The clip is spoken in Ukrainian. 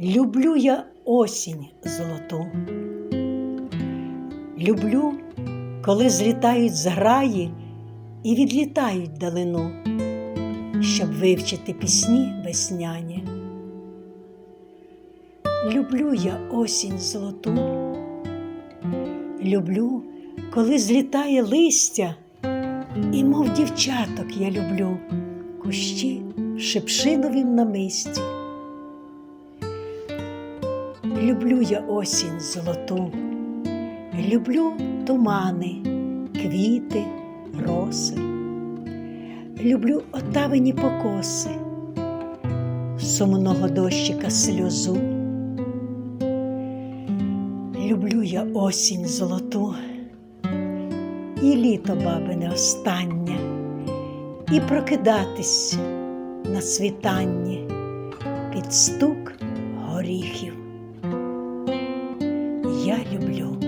Люблю я осінь золоту. Люблю, коли злітають зграї і відлітають далину, щоб вивчити пісні весняні. Люблю я осінь золоту. Люблю, коли злітає листя, і, мов дівчаток, я люблю кущі в шипшиновім намисті. Люблю я осінь золоту, люблю тумани, квіти, роси, люблю отавині покоси, сумного дощика сльозу. Люблю я осінь золоту, і літо бабине останнє, і прокидатись на світанні під стук горіхів. Я люблю